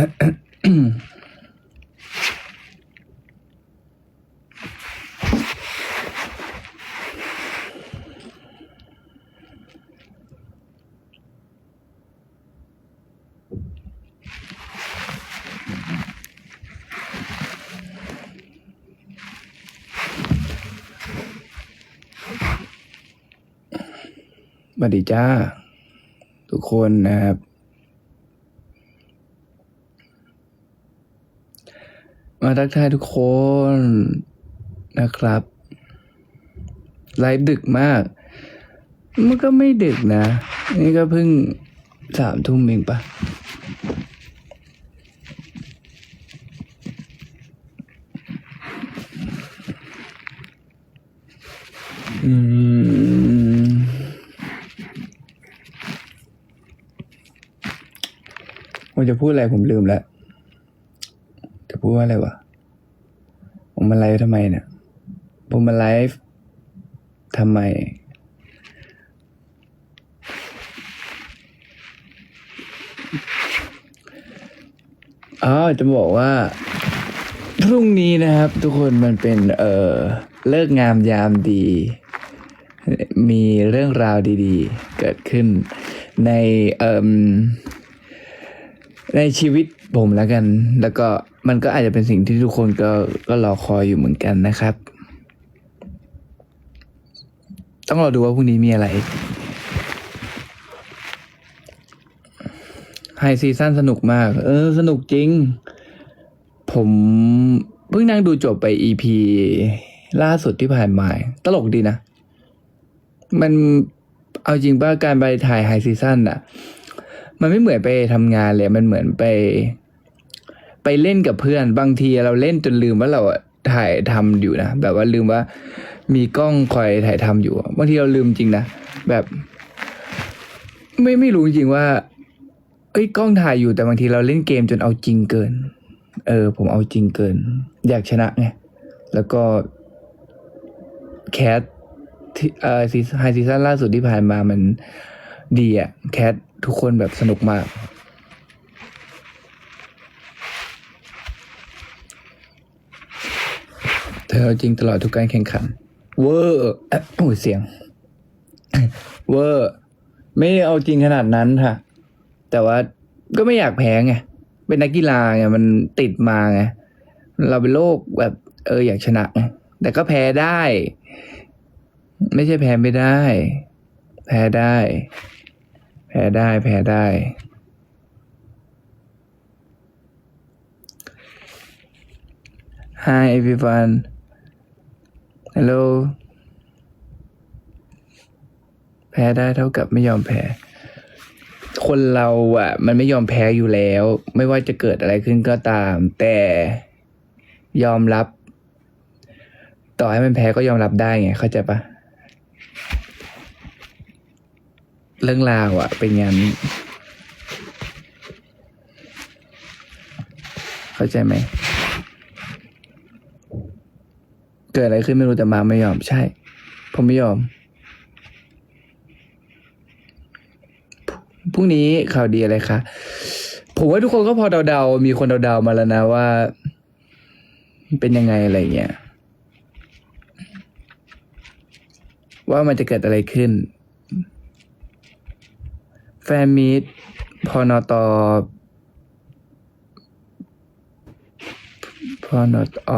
สวัสดีจ้า ทุกคนนะครับ มาทักทายทุกคนนะครับ ไลฟ์ดึกมาก มันก็ไม่ดึกนะ นี่ก็เพิ่งสามทุ่มเองปะอืม ผมจะพูดอะไรผมลืมแล้ว จะพูดว่าอะไรวะ ผมมาไลฟ์ทำไมเนี่ย ผมมาไลฟ์ทำไม อ๋อ จะบอกว่า พรุ่งนี้นะครับ ทุกคนมันเป็น เอ่อเลิกงามยามดี มีเรื่องราวดีๆ เกิดขึ้นในเอ่มในชีวิตผมแล้วกัน แล้วก็ มันก็อาจจะเป็นสิ่งที่ทุกคนก็ก็รอคอยอยู่เหมือนกันนะครับ ต้องรอดูว่าพรุ่งนี้มีอะไรไฮซีซั่นสนุกมาก เออ สนุกจริง ผมเพิ่งนั่งดูจบไป EP ล่าสุดที่ผ่านมา ตลกดีนะ มันเอาจริงป่ะการไปถ่ายไฮซีซั่นอะมันไม่เหมือนไปทำงานเลย มันเหมือนไป ไปเล่นกับเพื่อน บางทีเราเล่นจนลืมว่าเราถ่ายทำอยู่นะแบบว่าลืมว่ามีกล้องคอยถ่ายทำอยู่บางทีเราลืมจริงนะแบบ ไม่ไม่รู้จริงว่าเอ้ยกล้องถ่ายอยู่แต่บางทีเราเล่นเกมจนเอาจริงเกิน เออ ผมเอาจริงเกิน อยากชนะไงแล้วก็แคสที่เอ่อซีไฮซีซั่นล่าสุดที่ผ่านมามันดีอะแคสทุกคนแบบสนุกมาก เธอาจริงตลอดทุกการแข่งขัน เวอร์อะโอ้ยเสียง เวอร์ไม่เอาจริงขนาดนั้นค่ะ แต่ว่าก็ไม่อยากแพ้ไงเป็นนักกีฬาไงมันติดมาไงเราเป็นโรคแบบ เอออยากชนะไงแต่ก็แพ้ได้ ไม่ใช่แพ้ไม่ได้ แพ้ได้ แพ้ได้ แพ้ได้ Hi everyone Hello แพ้ได้เท่ากับไม่ยอมแพ้ คนเราอะ มันไม่ยอมแพ้อยู่แล้ว ไม่ว่าจะเกิดอะไรขึ้นก็ตาม แต่ยอมรับ ต่อให้มันแพ้ก็ยอมรับได้ไง เข้าใจปะเรื่องราวอะเป็นงั้น เข้าใจไหม เกิดอะไรขึ้นไม่รู้แต่มาไม่ยอม ใช่ ผมไม่ยอมพรุ่งนี้ข่าวดีอะไรคะผมว่าทุกคนก็พอเดาๆ มีคนเดาๆมาแล้วนะว่า เป็นยังไงอะไรเงี้ยว่ามันจะเกิดอะไรขึ้น แฟนมีตพอนอตอพอนอตอ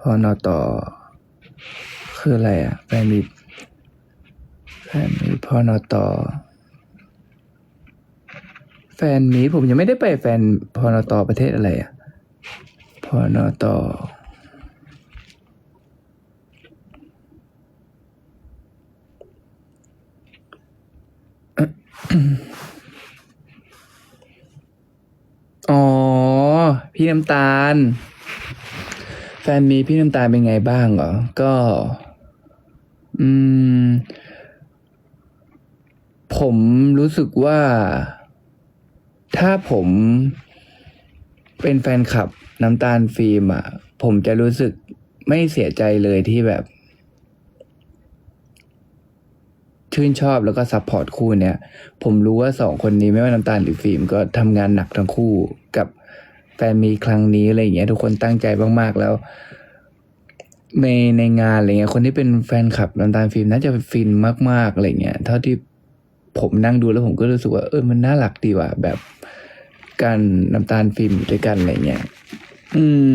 พอนอตอ คืออะไรอะแฟนมีแฟนมีตพอนอตอแฟนมีผมยังไม่ได้ไปแฟนพอนอตอประเทศอะไรอะพอนอตออ๋อ พี่น้ำตาล แฟนมีพี่น้ำตาลเป็นไงบ้างเหรอ ก็ อืม ผมรู้สึกว่า ถ้าผมเป็นแฟนคลับน้ำตาลฟิล์มอะ ผมจะรู้สึกไม่เสียใจเลยที่แบบ ชื่นชอบแล้วก็ซัพพอร์ตคู่เนี้ยผมรู้ว่าสองคนนี้ไม่ว่าน้ำตาลหรือฟิล์มก็ทำงานหนักทั้งคู่กับแฟนมีครั้งนี้อะไรอย่างเงี้ยทุกคนตั้งใจมาก ๆ แล้ว ในในงานอะไรเงี้ยคนที่เป็นแฟนคลับน้ำตาลฟิล์มน่าจะฟินมากๆอะไรเงี้ยเท่าที่ผมนั่งดูแล้วผมก็รู้สึกว่าเออมันน่ารักดีว่ะแบบการน้ำตาลฟิล์มอยู่ด้วยกันอะไรเงี้ยอืม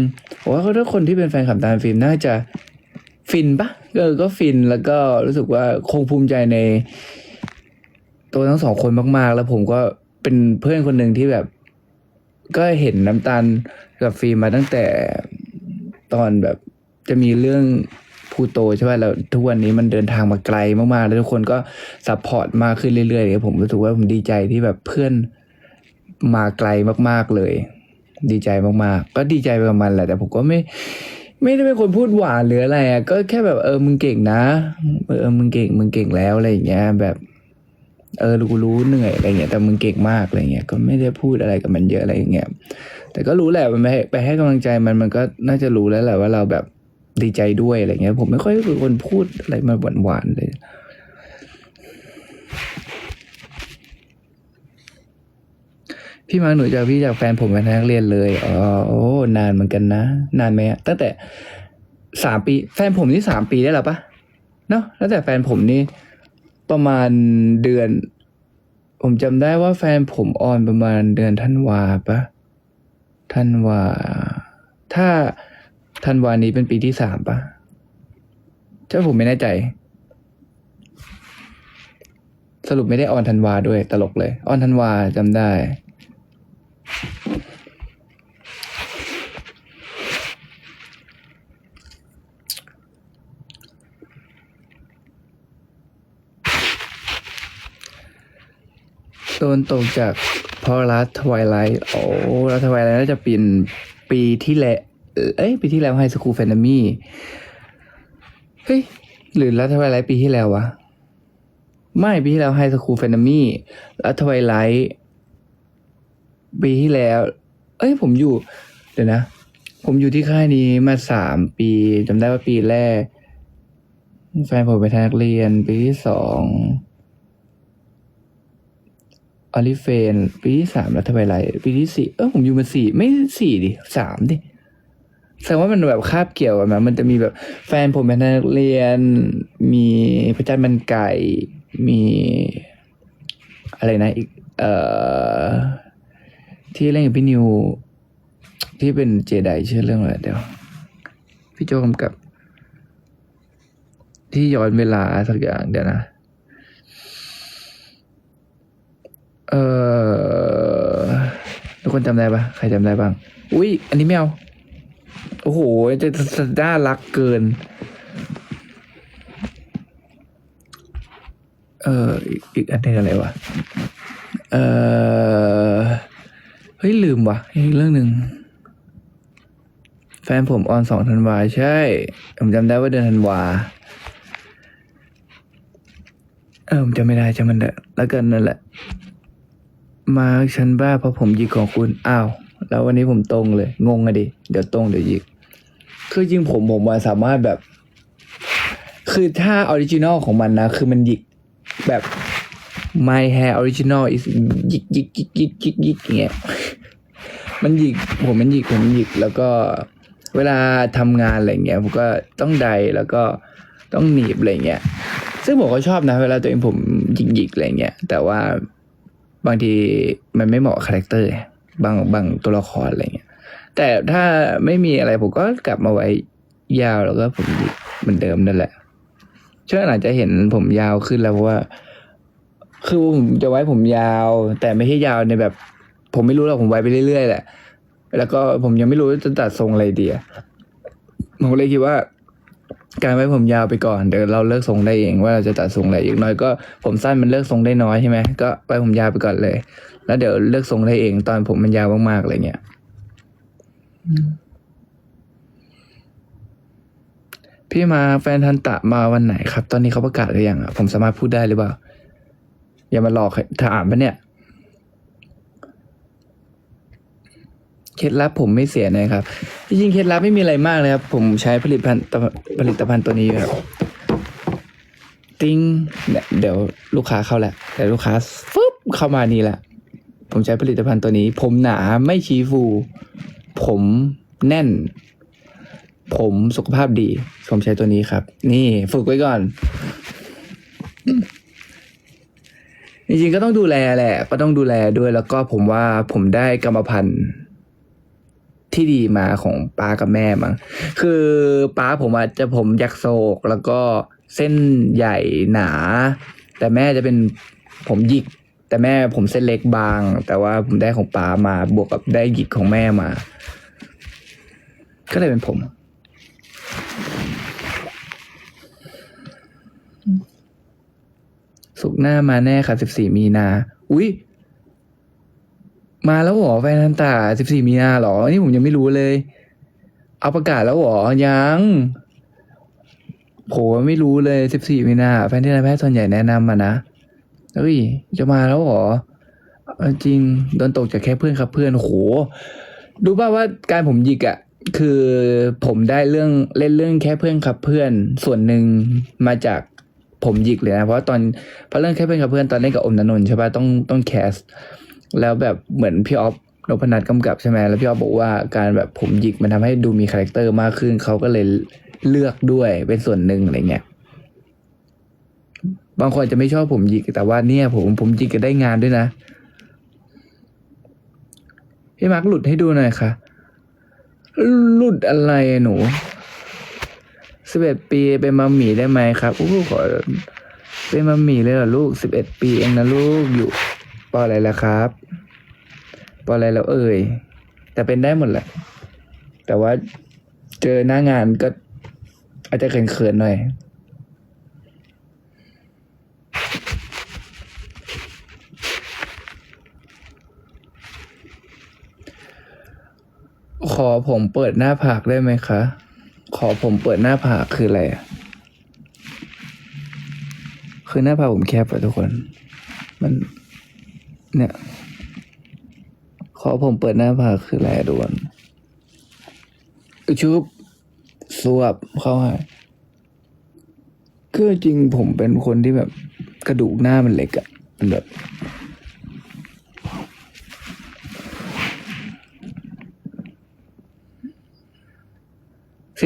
ผมว่าถ้าคนที่เป็นแฟนคลับน้ำตาลฟิล์มน่าจะฟินปะเออก็ฟินแล้วก็รู้สึกว่าคงภูมิใจใน ตัวทั้งสองคนมาก ๆ แล้วผมก็เป็นเพื่อนคนหนึ่งที่แบบ ก็เห็นน้ำตาลกับฟิล์มมาตั้งแต่ตอนแบบ จะมีเรื่องพูโตใช่ไหมแล้วทุกวันนี้มันเดินทางมาไกลมากๆ แล้วทุกคนก็ซัพพอร์ตมากขึ้นเรื่อยๆเลยผมรู้สึกว่าผมดีใจที่แบบเพื่อนมาไกลมากๆเลย ดีใจมากๆ ก็ดีใจไปกับมันแหละแต่ผมก็ไม่ ไม่ได้เป็นคนพูดหวานหรืออะไรอะก็แค่แบบเออมึงเก่งนะเออมึงเก่งมึงเก่งแล้วอะไรอย่างเงี้ย แบบ เออรู้รู้เหนื่อยอะไรเงี้ยแต่มึงเก่งมากอะไรเงี้ยก็ไม่ได้พูดอะไรกับมันเยอะอะไรอย่างเงี้ยแต่ก็รู้แหละมันไปให้ไปให้กำลังใจมันมันก็น่าจะรู้แล้วแหละว่าเราแบบ ดีใจด้วยอะไรเงี้ย ผมไม่ค่อยเป็นคนพูดอะไรมาหวานๆเลยพี่มาหนูจากพี่จากแฟนผมเป็นนักเรียนเลยอ๋อโอ้นานเหมือนกันนะ นานไหมอะตั้งแต่สามปี แฟนผมนี่สามปีได้แล้วปะเนาะแล้วแต่แฟนผมนี่ประมาณเดือน ผมจำได้ว่าแฟนผมออนประมาณเดือนธันวาปะธันวา ถ้า ธันวานี้เป็นปีที่สามปะเจ้าผมไม่แน่ใจ สรุปไม่ได้ออนธันวาด้วยตลกเลย ออนธันวาจำได้ โดนตกจากพราะรัฐทวายไลท์โอ้รัฐทวายไลท์น่าจะเป็นปีที่แล้ว เอ้ยปีที่แล้วไฮสคูลแฟนตามี่เฮ้ยหรือรัฐทวายไลท์ปีที่แล้ววะ ไม่ปีที่แล้วไฮสคูลแฟนตามีรัฐทวายไลท์ปีที่แล้ว เอ้ยผมอยู่ เดี๋ยวนะ ผมอยู่ที่ค่ายนี้มาสามปีจำได้ว่าปีแรก แฟนผมเป็นนักเรียน ปีที่สองอลิเฟน ปีที่สามแล้วทำไมไรปีที่สี่เออผมอยู่มาสี่ไม่สี่ดิสามดิ แสดงว่ามันแบบคาบเกี่ยวกันมมันจะมีแบบแฟนผมเป็นนักเรียน มีพระจันทร์มันไก่ มีอะไรนะอีก เอ่อ ที่เล่นกับพี่นิว ที่เป็นเจไดชื่อเรื่องอะไรเดี๋ยว พี่โจกำกับ ที่ย้อนเวลาสักอย่างเดี๋ยวนะ เออทุกคนจำได้ปะใครจำได้บ้าง อุ้ยอันนี้ไม่เอา โอ้โหจะจะน่ารักเกิน เอออีกอีกอันนึงอะไรวะ เออเฮ้ย ลืมวะอีกเรื่องหนึ่งแฟนผมออนสองธันวาใช่ ผมจำได้ว่าเดือนธันวาเออผมจำไม่ได้จำมันเถอะแล้วกันนั่นแหละ มาฉันบ้าเพราะผมหยิกของคุณ อ้าว แล้ววันนี้ผมตรงเลย งงอะดิ เดี๋ยวตรงเดี๋ยวหยิก คือจริงผมผมมาสามารถแบบ คือถ้าออริจินอลของมันนะ คือมันหยิกแบบ my hair original is หยิกหยิกหยิกหยิกหยิกหยิกอย่างเงี้ย มันหยิกผมมันหยิกผมมันหยิกแล้วก็เวลาทำงานอะไรเงี้ยผมก็ต้องใดแล้วก็ต้องหนีบอะไรเงี้ย ซึ่งผมก็ชอบนะ เวลาตัวเองผมหยิกหยิกอะไรเงี้ย แต่ว่าบางทีมันไม่เหมาะคาแรคเตอร์ บางบางตัวละครอะไรเงี้ยแต่ถ้าไม่มีอะไรผมก็กลับมาไว้ยาวแล้วก็ผมเหมือนเดิมนั่นแหละช่วงหลังจะเห็นผมยาวขึ้นแล้วเพราะว่า คือผมจะไว้ผมยาว แต่ไม่ใช่ยาวในแบบ ผมไม่รู้หรอกผมไว้ไปเรื่อยๆแหละ แล้วก็ผมยังไม่รู้จะตัดทรงอะไรดีอะผมเลยคิดว่า การไว้ผมยาวไปก่อนเดี๋ยวเราเลิกทรงได้เองว่าเราจะตัดทรงอะไรอย่างน้อยก็ผมสั้นมันเลิกทรงได้น้อยใช่ไหมก็ไว้ผมยาวไปก่อนเลย แล้วเดี๋ยวเลิกทรงได้เองตอนผมมันยาวมากๆอะไรเงี้ยพี่มาแฟนทันตะมาวันไหนครับ ตอนนี้เขาประกาศหรือยังอะผมสามารถพูดได้หรือเปล่า อย่ามาหลอกถามปะเนี่ยเคล็ดลับผมไม่เสียนะครับ จริงๆเคล็ดลับไม่มีอะไรมากเลยครับ ผมใช้ผลิตภัณฑ์ผลิตภัณฑ์ตัวนี้ครับ ติ้งเนี่ยเดี๋ยวลูกค้าเข้าแหละเดี๋ยวลูกค้าฟึบเข้ามานี่แหละ ผมใช้ผลิตภัณฑ์ตัวนี้ ผมหนาไม่ชี้ฟู ผมแน่น ผมสุขภาพดี ผมใช้ตัวนี้ครับ นี่ฝึกไว้ก่อน จริงๆก็ต้องดูแลแหละ ก็ต้องดูแลด้วยแล้วก็ผมว่าผมได้กรรมพันธุ์ที่ดีมาของป้ากับแม่มั้งคือป้าผมอาจจะผมยักโศกแล้วก็เส้นใหญ่หนา แต่แม่จะเป็นผมหยิก แต่แม่ผมเส้นเล็กบาง แต่ว่าผมได้ของป้ามาบวกกับได้หยิกของแม่มา ก็เลยเป็นผม สุกหน้ามาแน่ค่ะ14มีนา อุ๊ยมาแล้วเหรอแฟนทันตา14มีนาเหรอ นี่ผมยังไม่รู้เลย เอาประกาศแล้วเหรอ ยังผมไม่รู้เลย14มีนาแฟนที่นายแพทย์ส่วนใหญ่แนะนำมานะ เฮ้ย จะมาแล้วเหรอ จริงโดนตกจากแค่เพื่อนครับเพื่อนโหดูป่าว่าการผมหยิกอะ่ะคือผมได้เรื่องเล่นเรื่องแค่เพื่อนครับเพื่อนส่วนหนึ่งมาจากผมหยิกเลยนะ เพราะตอนเพราะเรื่องแค่เพื่อนครับเพื่อนตอนเล่นกับอมนนนท์ใช่ป่ะต้องต้องแคส แล้วแบบเหมือนพี่ออฟนพนัทกำกับใช่ไหมแล้วพี่ออฟบอกว่าการแบบผมหยิกมันทำให้ดูมีคาแรคเตอร์มากขึ้นเขาก็เลยเลือกด้วยเป็นส่วนหนึ่งอะไรเงี้ย บางคนจะไม่ชอบผมหยิกแต่ว่าเนี่ย ผมผมหยิกก็ได้งานด้วยนะพี่มาร์กหลุดให้ดูหน่อยค่ะ หลุดอะไรอะหนูสิบเอ็ดปีเป็นมัมหมี่ได้ไหมครับอู้ขอเป็นมัมหมี่เลยเหรอลูกสิบเอ็ดปีเองนะลูกอยู่ปออะไรแล่ะครับปออะไรแล้วเอ่ยแต่เป็นได้หมดแหละ แต่ว่าเจอหน้างานก็อาจจะเขินๆหน่อย ขอผมเปิดหน้าผากได้ไหมคะ ขอผมเปิดหน้าผากคืออะไรอะคือหน้าผากผมแคบอะทุกคน มัน เนี่ย ขอผมเปิดหน้าผากคืออะไรอะทุกคนชุบสวบเข้าให้คือจริงผมเป็นคนที่แบบกระดูกหน้ามันเล็กอะมันแบบ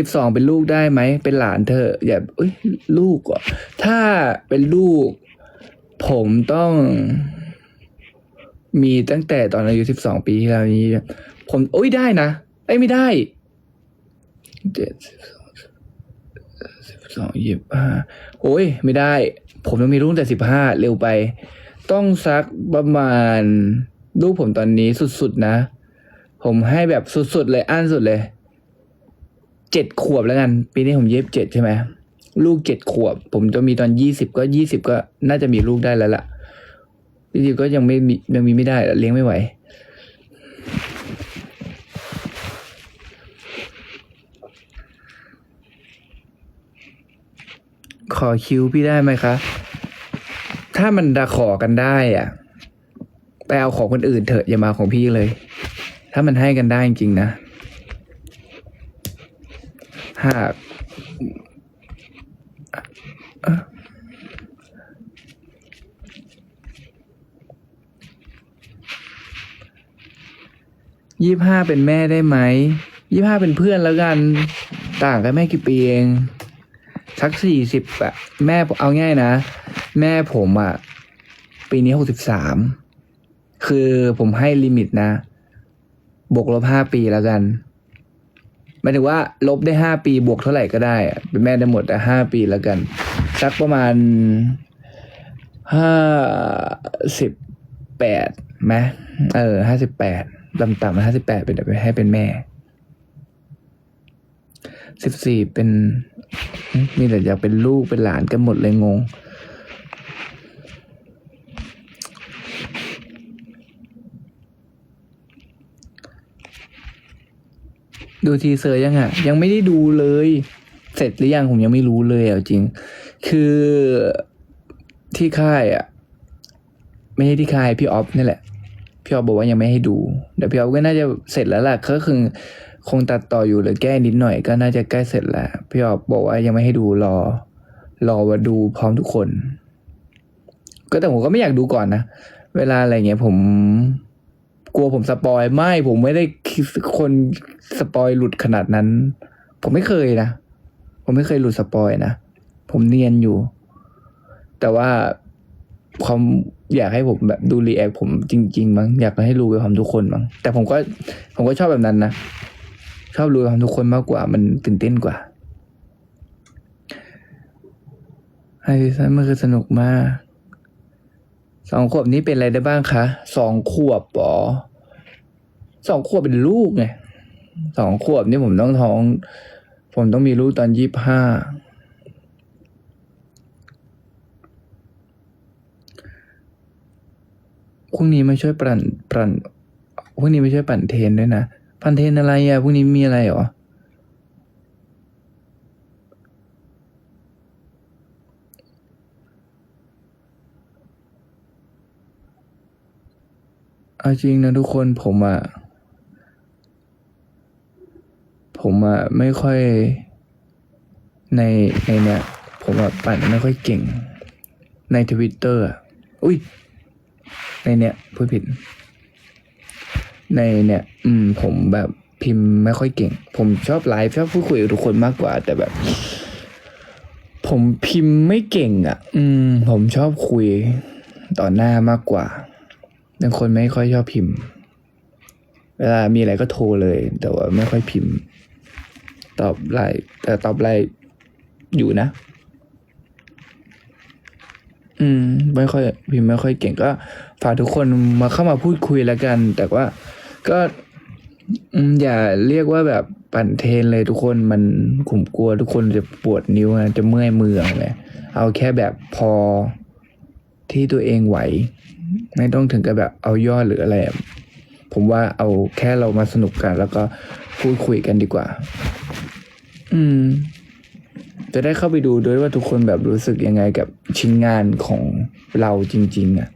สิบสองเป็นลูกได้ไหม เป็นหลานเธอ อย่าเอ้ยลูกอะถ้าเป็นลูก ผมต้อง มีตั้งแต่ตอนอายุสิบสองปีที่แล้วนี้ ผมโอ้ยได้นะไอ้ไม่ได้เจ็ดสิบสองยี่สิบห้าโอ้ย ไม่ได้ ผมต้องมีลูกตั้งแต่สิบห้าเร็วไป ต้องสักประมาณ ลูกผมตอนนี้สุดๆนะ ผมให้แบบสุดๆเลยอั้นสุดเลย เจ็ดขวบแล้วกัน ปีนี้ผมเย็บเจ็ดใช่ไหมลูกเจ็ดขวบ ผมจะมีตอนยี่สิบก็ยี่สิบก็น่าจะมีลูกได้แล้วล่ะยี่สิบก็ยังไม่มียังมีไม่ได้เลี้ยงไม่ไหว ขอคิวพี่ได้ไหมคะ ถ้ามันดาขอกันได้อะไปเอาของคนอื่นเถอะอย่ามาของพี่เลย ถ้ามันให้กันได้จริงๆนะ หากยี่ห้าเป็นแม่ได้ไหมยี่ห้าเป็นเพื่อนแล้วกัน ต่างกันแม่กี่ปีเองสักสี่สิบอะแม่เอาง่ายนะ แม่ผมอะปีนี้หกสิบสามคือผมให้ลิมิตนะ บวกลบห้าปีแล้วกัน หมายถึงว่าลบได้ห้าปีบวกเท่าไหร่ก็ได้อะเป็นแม่ได้หมดแต่ห้าปีแล้วกัน สักประมาณห้าสิบแปดไหมเออห้าสิบแปดต่ำๆห้าสิบแปดเป็นให้เป็นแม่สิบสี่เป็นมีแต่อยากเป็นลูกเป็นหลานกันหมดเลยงง ดูทีเซอร์ยังอะ ยังไม่ได้ดูเลย เสร็จหรือยังผมยังไม่รู้เลยอะจริง คือที่ค่ายอะ ไม่ใช่ที่ค่ายพี่ออฟนี่แหละ พี่ออฟบอกว่ายังไม่ให้ดูเดี๋ยวพี่ออฟก็น่าจะเสร็จแล้วล่ะก็คือคงตัดต่ออยู่หรือแก้นิดหน่อยก็น่าจะใกล้เสร็จแล้ว พี่ออฟบอกว่ายังไม่ให้ดูรอ รอมาดูพร้อมทุกคน ก็แต่ผมก็ไม่อยากดูก่อนนะ เวลาอะไรเงี้ยผม กลัวผมสปอยไม่ผมไม่ได้คคนสปอยหลุดขนาดนั้น ผมไม่เคยนะ ผมไม่เคยหลุดสปอยนะ ผมเนียนอยู่ แต่ว่าความอยากให้ผมแบบดูรีแอคผมจริงๆมั้งอยากให้รู้ไปความทุกคนมั้งแต่ผมก็ ผมก็ชอบแบบนั้นนะชอบรู้ไปความทุกคนมากกว่า มันตื่นเต้นกว่าไฮซีซั่นมันคือสนุกมาก สองขวบนี้เป็นอะไรได้บ้างคะสองขวบปอสองขวบเป็นลูกไงสองขวบนี่ผมต้องท้อง ผมต้องมีลูกตอนยี่สิบห้าพรุ่งนี้มาช่วยปั่นปั่นพรุ่งนี้มาช่วยปั่นเทนด้วยนะปั่นเทนอะไรอะพรุ่งนี้มีอะไรหรอ เอาจริงนะทุกคนผมอะผมอะไม่ค่อยในในเนี่ยผมอะปั่นไม่ค่อยเก่ง ในทวิตเตอร์อุ้ยในเนี่ยพูดผิด ในเนี่ยอืม ผมแบบพิมพ์ไม่ค่อยเก่ง ผมชอบไลฟ์ชอบพูดคุยกับทุกคนมากกว่า แต่แบบ ผมพิมพ์ไม่เก่งอะ่ะ อืม ผมชอบคุยต่อหน้ามากกว่า เป็นคนไม่ค่อยชอบพิมพ์ เวลามีอะไรก็โทรเลย แต่ว่าไม่ค่อยพิมพ์ ตอบไลน์แต่ตอบไลน์อยู่นะ อืม ไม่ค่อยพิมพ์ไม่ค่อยเก่งก็ฝากทุกคนมาเข้ามาพูดคุยแล้วกัน แต่ว่าก็อย่าเรียกว่าแบบปั่นเทนเลยทุกคนมันผมกลัว ทุกคนจะปวดนิ้วนะจะเมื่อยมืออะไรเอาแค่แบบพอ ที่ตัวเองไหว ไม่ต้องถึงกับแบบเอายอดหรืออะไรอะผมว่าเอาแค่เรามาสนุกกัน แล้วก็พูดคุยกันดีกว่า อืม จะได้เข้าไปดูด้วยว่าทุกคนแบบรู้สึกยังไงกับชิ้นงานของเราจริง ๆอะ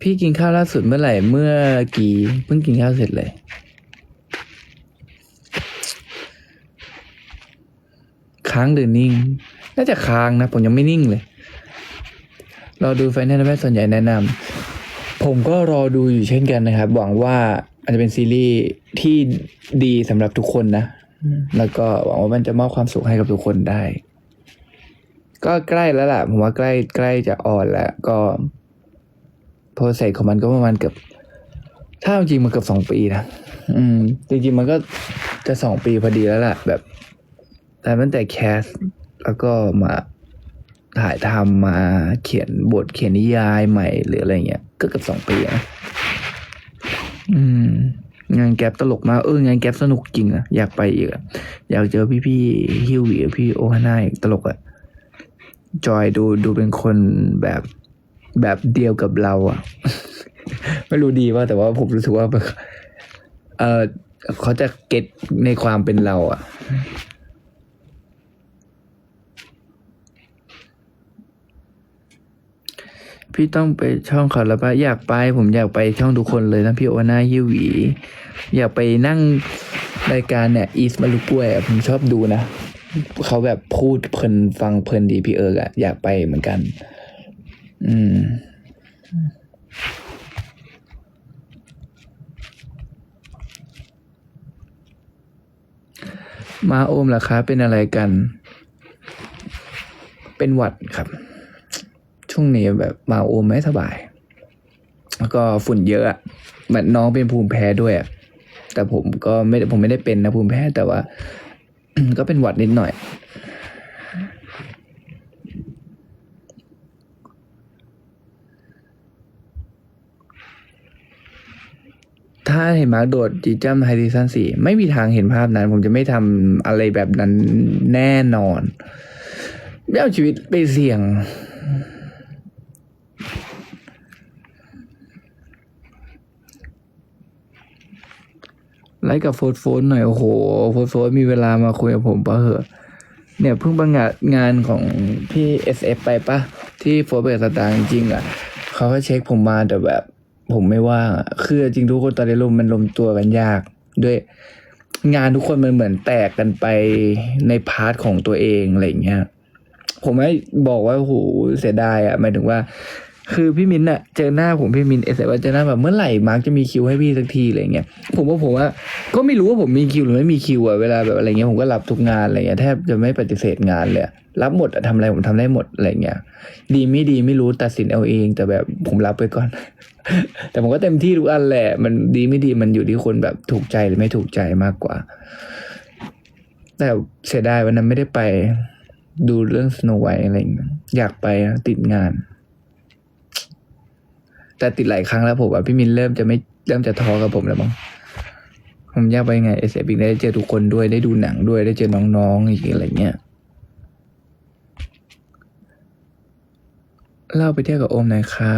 พี่กินข้าวล่าสุดเมื่อไหร่ เมื่อกี้เพิ่งกินข้าวเสร็จเลย ค้างหรือนิ่ง น่าจะค้างนะ ผมยังไม่นิ่งเลยรอดูไฟนอลแม่ส่วนใหญ่แนะนำ ผมก็รอดูอยู่เช่นกันนะครับ หวังว่าอาจจะเป็นซีรีส์ที่ดีสำหรับทุกคนนะ แล้วก็หวังว่ามันจะมอบความสุขให้กับทุกคนได้ ก็ใกล้แล้วล่ะ ผมว่าใกล้ใกล้จะออนแล้วก็ โปรเซของมันก็ประมาณเกือบถ้าจริงมันเกือบสองปีนะอืม จริงๆมันก็จะสองปีพอดีแล้วแหละแบบ แต่ตั้งแต่แคส แล้วก็มาถ่ายทำมาเขียนบทเขียนนิยายใหม่หรืออะไรเงี้ยก็เกือบสองปีนะอืม งานแก๊ปตลกมากเอองานแก๊ปสนุกจริงอะอยากไปอีกอะอยากเจอพี่พี่ฮิวหวีพี่โอฮาน่าอีกตลกอะจอยดูดูเป็นคนแบบ แบบเดียวกับเราอะ ไม่รู้ดีว่าแต่ว่าผมรู้สึกว่าเออเขาจะเก็ตในความเป็นเราอะพี่ต้องไปช่องเขาแล้วปะอยากไป ผมอยากไปช่องทุกคนเลยนะพี่โอนาฮิวี อยากไปนั่งรายการเนี่ยอีสมาลุกล้วยอผมชอบดูนะ เขาแบบพูดเพลินฟังเพลินดีพี่เอิร์กอะอยากไปเหมือนกัน อืม มาโอมล่ะคะเป็นอะไรกัน เป็นหวัดครับ ช่วงนี้แบบมาโอมไม่สบาย แล้วก็ฝุ่นเยอะอะเหมือนน้องเป็นภูมิแพ้ด้วยแต่ผมก็ไม่ผมไม่ได้เป็นนะภูมิแพ้แต่ว่า ก็เป็นหวัดนิดหน่อย เห็นมาร์คโดดจีจัมไฮซีซั่นสี่ไม่มีทางเห็นภาพนั้น ผมจะไม่ทำอะไรแบบนั้นแน่นอนไม่เอาชีวิตไปเสี่ยง ไลค์กับโฟร์โฟนหน่อย โอ้โห โฟร์โฟนมีเวลามาคุยกับผมปะเหอะ เนี่ยเพิ่งประงานงานของพี่ SF ไปปะที่โฟร์เบสตางค์จริงๆอะ เขาก็เช็คผมมาแต่แบบ ผมไม่ว่างคือจริงทุกคนตอนนี้ลมมันลมตัวกันยาก ด้วยงานทุกคนมันเหมือนแตกกันไปในพาร์ทของตัวเองอะไรเงี้ยผมไม่บอกว่าโอ้โหเสียดายอะหมายถึงว่า คือพี่มินอะเจอหน้าผมพี่มินเอสว่าเจอหน้าแบบเมื่อไหร่มาร์กจะมีคิวให้พี่สักทีอะไรเงี้ยผมว่าผมว่าก็ไม่รู้ว่าผมมีคิวหรือไม่มีคิวอะเวลาแบบอะไรเงี้ยผมก็รับทุกงานอะไรเงี้ยแทบจะไม่ปฏิเสธงานเลยรับหมดอะทำอะไรผมทำได้หมดอะไรเงี้ยดีไม่ดีไม่รู้ตัดสินเอาเอง แต่แบบผมรับไปก่อน แต่ผมก็เต็มที่ทุกอันแหละ มันดีไม่ดีมันอยู่ที่คนแบบถูกใจหรือไม่ถูกใจมากกว่า แต่เสียดายวันนั้นไม่ได้ไป ดูเรื่องสโนไวอะไรอย่างเงี้ยอยากไปติดงาน แต่ติดหลายครั้งแล้วผมว่าพี่มินเริ่มจะไม่เริ่มจะท้อกับผมแล้วมั้งผมอยากไปไงเอสเอพิได้เจอทุกคนด้วยได้ดูหนังด้วยได้เจอน้องๆอีกอะไรเงี้ยเล่าไปเที่ยวกับโอมหน่อยค่ะ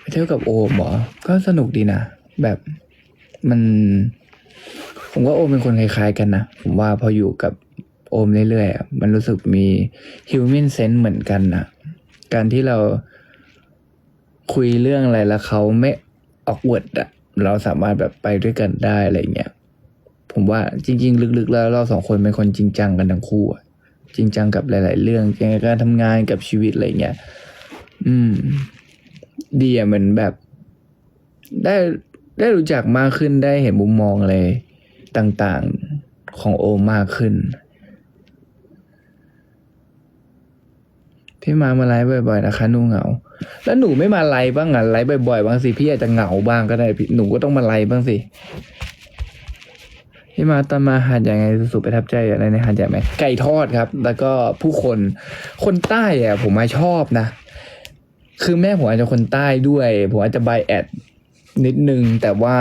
ไปเที่ยวกับโอมหรอก็สนุกดีนะแบบมัน ผมว่าโอมเป็นคนคล้ายๆกันนะผมว่าพออยู่กับโอมเรื่อยๆมันรู้สึกมีฮิวแมนเซนส์เหมือนกันนะการที่เรา คุยเรื่องอะไรแล้วเขาไม่ออกเวิร์ดอะเราสามารถแบบไปด้วยกันได้อะไรเงี้ยผมว่าจริง ๆ ลึกๆ แล้วเราสองคนเป็นคนจริงจังกันทั้งคู่อะจริงจังกับหลาย ๆ เรื่องเกี่ยวกับการทำงานกับชีวิตอะไรเงี้ยอืม ดีอะเหมือนแบบ ได้ได้รู้จักมากขึ้นได้เห็นมุมมองอะไรต่าง ๆ ของโอมากขึ้น พี่มามาไลฟ์บ่อยๆนะคะหนูเหงา แล้วหนูไม่มาไลฟ์บ้างอะไลฟ์บ่อยๆบ้างสิพี่อาจจะเหงาบ้างก็ได้พี่หนูก็ต้องมาไลฟ์บ้างสิพี่มาตอนมาหาดใหญ่ไงสุดประทับใจอะไรในหาดใหญ่ไหมไก่ทอดครับ แล้วก็ผู้คนคนใต้อะผมมาชอบนะ คือแม่ผมอาจจะคนใต้ด้วยผมอาจจะบแอดนิดนึงแต่ว่า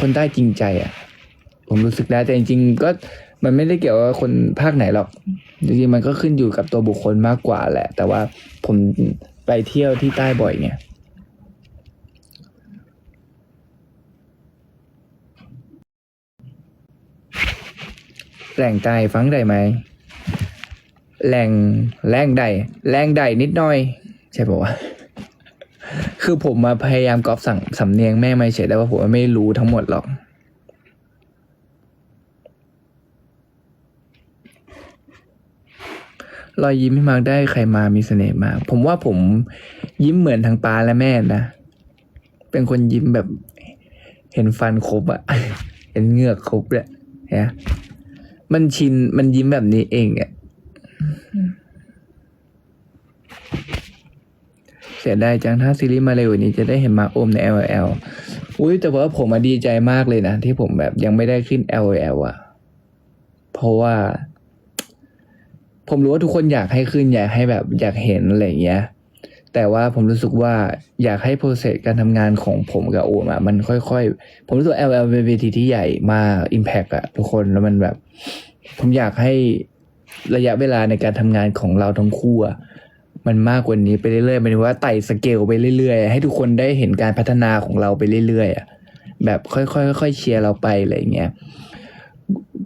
คนใต้จริงใจอะ ผมรู้สึกได้แต่จริงๆก็มันไม่ได้เกี่ยวกับคนภาคไหนหรอก จริงๆมันก็ขึ้นอยู่กับตัวบุคคลมากกว่าแหละ แต่ว่าผมไปเที่ยวที่ใต้บ่อยไงแหล่งใต้ฟังได้ไหมแหล่งแหล่งใดแหล่งใดนิดหน่อย ใช่ปะวะคือผมมาพยายามกอบสั่งสำเนียงแม่ไม่เฉยแต่ว่าผมไม่รู้ทั้งหมดหรอก รอยยิ้มพี่มาร์กได้ใครมามีเสน่ห์มาก ผมว่าผมยิ้มเหมือนทางปาและแม่นะ เป็นคนยิ้มแบบเห็นฟันครบอะเห็นเหงือกครบเลยนะมันชินมันยิ้มแบบนี้เองอะเสียดายจังถ้าซีรีส์มาเร็วกว่านี้จะได้เห็นมาโอมใน LL อุ้ยแต่ว่าผมมาดีใจมากเลยนะ ที่ผมแบบยังไม่ได้ขึ้น LL อะเพราะว่า ผมรู้ว่าทุกคนอยากให้ขึ้นอยากให้แบบอยากเห็นอะไรอย่างเงี้ย แต่ว่าผมรู้สึกว่าอยากให้โปรเซสการทำงานของผมกับโอมอะมันค่อยๆ ผมรู้สึกว่า LL เป็นเวทีที่ใหญ่มาก Impact อะทุกคนแล้วมันแบบ ผมอยากให้ระยะเวลาในการทำงานของเราทั้งคู่อะมันมากกว่านี้ไปเรื่อยๆหมายถึงว่าไต่สเกลไปเรื่อยๆ ให้ทุกคนได้เห็นการพัฒนาของเราไปเรื่อยๆอะแบบค่อยๆค่อยๆเชียร์เราไปอะไรอย่างเงี้ย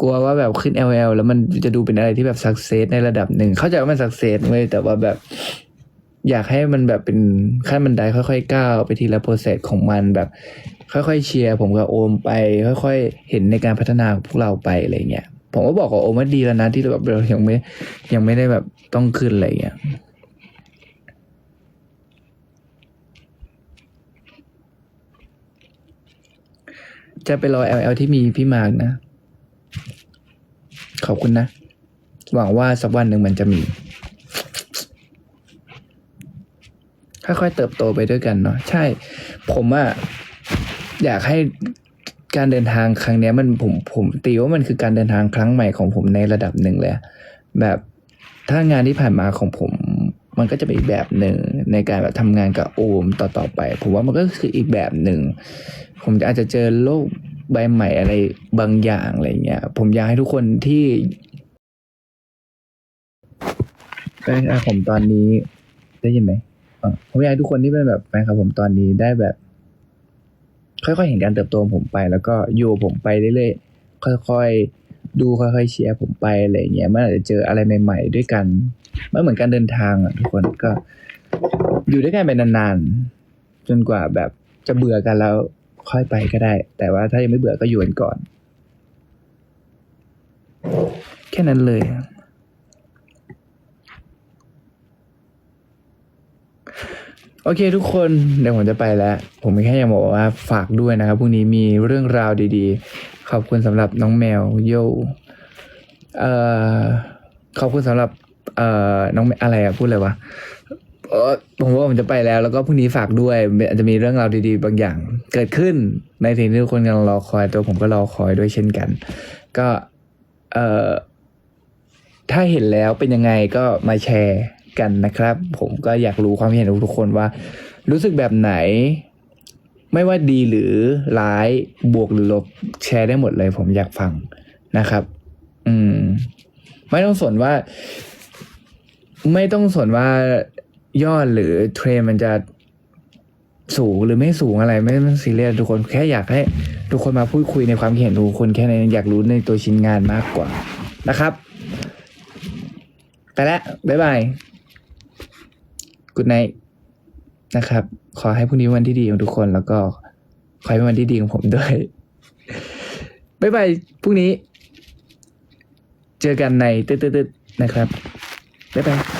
กลัวว่าแบบขึ้น LL แล้วมันจะดูเป็นอะไรที่แบบสักเซสในระดับหนึ่ง เข้าใจว่ามันสักเซสเว้ยแต่ว่าแบบ อยากให้มันแบบเป็นขั้นบันไดค่อยๆก้าวไปทีละโปรเซสของมันแบบ ค่อยๆเชียร์ผมกับโอมไป ค่อยๆ เห็นในการพัฒนาของพวกเราไปอะไรเงี้ยผมก็บอกกับโอมว่าดีแล้วนะที่แบบเรายังไม่ยังไม่ได้แบบต้องขึ้นอะไรเงี้ยจะไปรอ LL ที่มีพี่มาร์กนะ ขอบคุณนะ หวังว่าสักวันหนึ่งมันจะมี ค่อยๆเติบโตไปด้วยกันเนาะใช่ ผมอะอยากให้การเดินทางครั้งนี้มันผมผมตีว่ามันคือการเดินทางครั้งใหม่ของผมในระดับหนึ่งเลยแบบถ้างานที่ผ่านมาของผม มันก็จะเป็นอีกแบบหนึ่งในการแบบทำงานกับโอมต่อๆไป ผมว่ามันก็คืออีกแบบหนึ่งผมอาจจะเจอโลก ใบใหม่อะไรบางอย่างอะไรเงี้ย ผมอยากให้ทุกคนที่แฟนผมตอนนี้ได้ยินไหมผมอยากให้ทุกคนที่เป็นแบบแฟนคลับผมตอนนี้ได้แบบ ค่อยๆเห็นการเติบโตของผมไป แล้วก็อยู่ผมไปเรื่อยๆค่อยๆดูค่อยๆเชียร์ผมไปอะไรเงี้ยมันอาจจะเจออะไรใหม่ ๆ ด้วยกันมันเหมือนการเดินทางอะทุกคนก็อยู่ด้วยกันไปนานๆจนกว่าแบบจะเบื่อกันแล้ว ค่อยไปก็ได้ แต่ว่าถ้ายังไม่เบื่อก็อยู่กันก่อน แค่นั้นเลย โอเคทุกคนเดี๋ยวผมจะไปแล้ว ผมแค่อยากบอกว่าฝากด้วยนะครับพรุ่งนี้มีเรื่องราวดีๆ ขอบคุณสำหรับน้องแมวโยเอ่อขอบคุณสำหรับ เอ่อน้องอะไรอะพูดเลยวะ เออผมว่าผมจะไปแล้ว แล้วก็พรุ่งนี้ฝากด้วยอาจจะมีเรื่องราวดีๆ บางอย่าง เกิดขึ้นในสิ่งที่ทุกคนกำลังรอคอยตัวผมก็รอคอยด้วยเช่นกัน ก็เอ่อถ้าเห็นแล้วเป็นยังไงก็มาแชร์กันนะครับ ผมก็อยากรู้ความเห็นของทุกคนว่า รู้สึกแบบไหน ไม่ว่าดีหรือร้ายบวกหรือลบแชร์ได้หมดเลย ผมอยากฟังนะครับ อืม ไม่ต้องสนว่า ไม่ต้องสนว่า ยอดหรือเทรนมันจะสูงหรือไม่สูงอะไรไม่ต้องซีเรียสทุกคนแค่อยากให้ทุกคนมาพูดคุยในความเห็นทุกคนแค่นั้นอยากรู้ในตัวชิ้นงานมากกว่านะครับ ไปแล้วบ๊ายบายกุ d ไนนะครับ ขอให้พรุ่งนี้เป็นวันที่ดีของทุกคนแล้วก็ขอให้เป็นวันที่ดีของผมด้วยบ๊ายบายพรุ่งนี้ เจอกันในตึ๊ดๆนะครับบ๊ายบาย